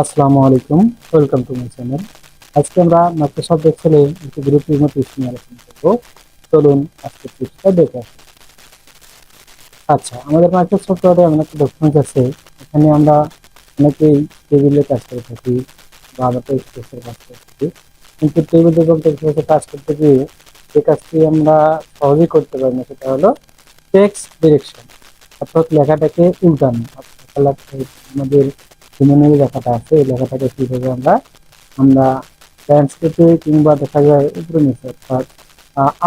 আসসালামু আলাইকুম, welcome to my channel. আজকে আমরা মাইক্রোসফট এক্সেলে একটি গুরুত্বপূর্ণ টিপস নিয়ে আলোচনা করব। চলুন আজকে টিপসটা দেখে আসি। আচ্ছা আমাদের মাইক্রোসফট ওয়ার্ডে এমন একটা ডকুমেন্ট আছে, এখানে আমরা অনেকেই টেবিলে কাজ করে থাকি বা আমরা টেক্সটের কাজ করে থাকি। কিন্তু টেবিল এবং টেক্সটের কাজ করতে গিয়ে যে কাজটি আমরা সহজেই করতে পারি না, সেটা হলো টেক্সট ডিরেকশন অর্থাৎ লেখাটাকে উল্টানো। আমাদের হিউম্যানের লেখাটা আছে, এই লেখাটাকে কীভাবে আমরা আমরা ট্রান্সলেটে কিংবা দেখা যায় উপরে নিচে, অর্থাৎ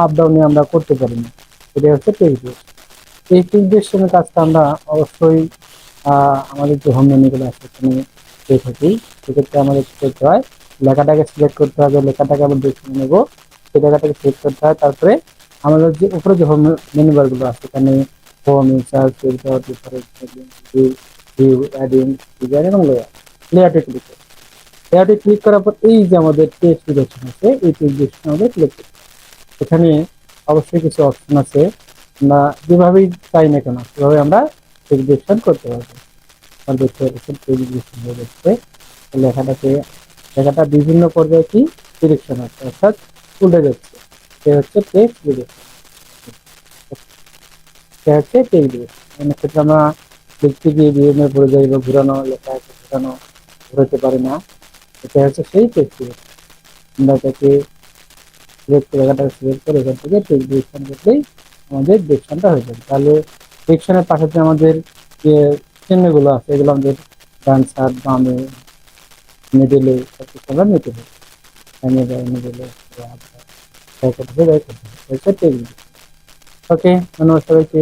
আপ ডাউনে আমরা করতে পারি না। এটা হচ্ছে টেক্সট এই টেক্সটের কাজটা আমরা অবশ্যই আমাদের যে হোম আছে সেখানে পেয়ে থাকি। সেক্ষেত্রে আমাদের কি করতে হয়, লেখাটাকে সিলেক্ট করতে হবে, লেখাটাকে আমরা দেখে নেব। সেই লেখাটাকে সিলেক্ট করতে হয়, তারপরে আমাদের যে উপরে যে হোম মেনু বারগুলো আছে, এখানে home different view adding design এবং লেয়ার লেয়ারটি ক্লিক করব লেয়ারটি ক্লিক করার পর এই যে আমাদের টেক্সট ডিরেকশন আছে, এই টেক্সট ডিরেকশন আমাদের ক্লিক করব। এখানে অবশ্যই কিছু অপশন আছে। আমরা যেভাবেই চাই না কেন, সেভাবে আমরা টেক্সট ডিরেকশন করতে পারব। আর দেখতে পাচ্ছেন টেক্সট হয়ে যাচ্ছে লেখাটাকে, লেখাটা বিভিন্ন পর্যায়ে কি? ডিরেকশন আছে। অর্থাৎ উল্টে যাচ্ছে। সে হচ্ছে টেক্সট ডিরেকশন সে হচ্ছে টেক্সট ডিরেকশন ক্ষেত্রে আমরা গিয়ে বিভিন্ন পড়ে বা ঘুরানো লেখা আছে ঘুরানো ঘুরাতে পারে না। এটা হচ্ছে সেই টেক্সট আমরা তাকে সিলেক্ট লেখাটা সিলেক্ট করে এখান থেকে টেক্সট ডিরেকশন করলেই আমাদের ডিরেকশনটা হয়ে যাবে। তাহলে ডিরেকশনের পাশে যে আমাদের যে চিহ্নগুলো আছে, এগুলো আমাদের ডান সাইড, বামে মিডিলে সব কিছু আমরা নিতে হবে করতে হবে ওকে ধন্যবাদ সবাইকে।